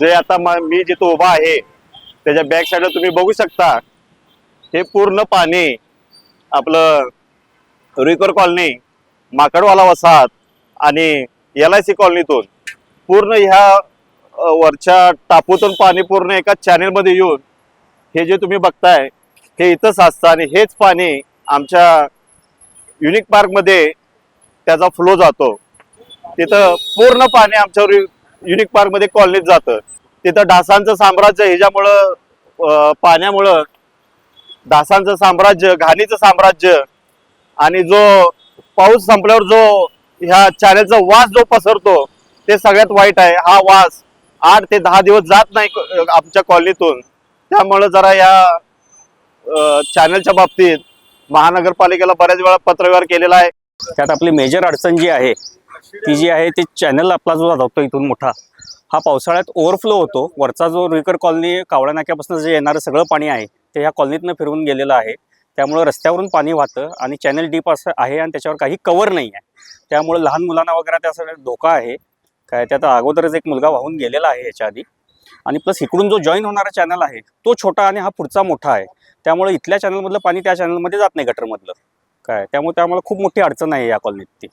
जे आता मी जिथं उभा आहे त्याच्या बॅक साईडला तुम्ही बघू शकता हे पूर्ण पाणी आपलं रुईकर कॉलनी माकडवाला वसाहत आणि एल आय सी कॉलनीतून पूर्ण ह्या वरच्या टापूतून पाणी पूर्ण एका चॅनेलमध्ये येऊन हे जे तुम्ही बघताय हे इथं साचतं आणि हेच पाणी आमच्या युनिक पार्कमध्ये त्याचा फ्लो जातो. तिथं पूर्ण पाणी आमच्या युनिक पार्कमध्ये कॉलनीत जातं. तिथं डासांचं साम्राज्य ह्याच्यामुळं पाण्यामुळं डासांचं साम्राज्य घाणीचं साम्राज्य आणि जो पाऊस संपल्यावर जो ह्या चॅनेलचा वास जो पसरतो ते सगळ्यात वाईट आहे. हा वास आठ ते दहा दिवस जात नाही आमच्या कॉलनीतून. त्यामुळं जरा या चॅनलच्या बाबतीत महानगरपालिकेला बऱ्याच वेळा पत्रव्यवहार केलेला आहे. त्यात आपली मेजर अडचण जी आहे ती जी आहे ती चॅनल आपला जो जातो इथून मोठा हा पावसाळ्यात ओव्हरफ्लो होतो. वरचा जो रुईकर कॉलनी कावळा नाक्यापासून जे येणारं सगळं पाणी आहे ते ह्या कॉलनीतनं फिरवून गेलेलं आहे. त्यामुळं रस्त्यावरून पाणी वाहतं आणि चॅनल डीप असं आहे आणि त्याच्यावर काही कवर नाही आहे. त्यामुळं लहान मुलांना वगैरे त्यासाठी धोका आहे. काय त्यात अगोदरच एक मुलगा वाहून गेलेला आहे याच्या आधी. आणि प्लस इकडून जो जॉईन होणारा चॅनल आहे तो छोटा आणि हा पुढचा मोठा आहे. त्यामुळे इथल्या चॅनलमधलं पाणी त्या चॅनलमध्ये जात नाही गटरमधलं. काय त्यामुळे त्यामुळे खूप मोठी अडचण आहे या कॉलनीत ती